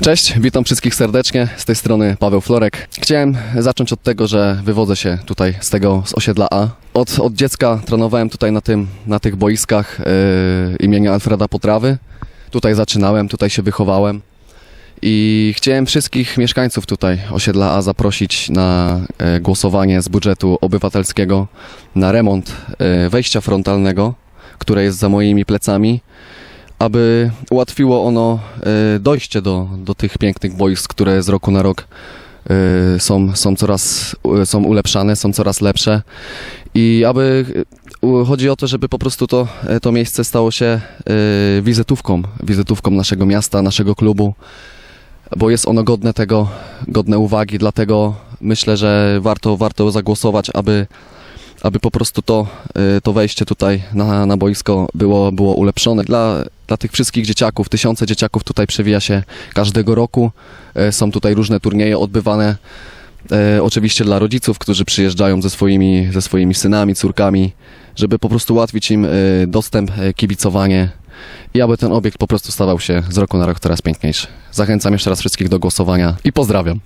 Cześć, witam wszystkich serdecznie. Z tej strony Paweł Florek. Chciałem zacząć od tego, że wywodzę się tutaj z tego, z osiedla A. Od, od dziecka trenowałem tutaj na, tym, na tych boiskach yy, imienia Alfreda Potrawy. Tutaj zaczynałem, tutaj się wychowałem. I chciałem wszystkich mieszkańców tutaj osiedla A zaprosić na e, głosowanie z budżetu obywatelskiego na remont e, wejścia frontalnego, które jest za moimi plecami, aby ułatwiło ono e, dojście do, do tych pięknych boisk, które z roku na rok e, są, są coraz e, są ulepszane, są coraz lepsze. I aby chodzi o to, żeby po prostu to, to miejsce stało się wizytówką, wizytówką naszego miasta, naszego klubu bo jest ono godne tego, godne uwagi, dlatego myślę, że warto, warto zagłosować, aby, aby po prostu to, to wejście tutaj na, na boisko było, było ulepszone. Dla, dla tych wszystkich dzieciaków, tysiące dzieciaków tutaj przewija się każdego roku. Y, Są tutaj różne turnieje odbywane. E, oczywiście dla rodziców, którzy przyjeżdżają ze swoimi, ze swoimi synami, córkami, żeby po prostu ułatwić im e, dostęp, e, kibicowanie i aby ten obiekt po prostu stawał się z roku na rok coraz piękniejszy. Zachęcam jeszcze raz wszystkich do głosowania i pozdrawiam.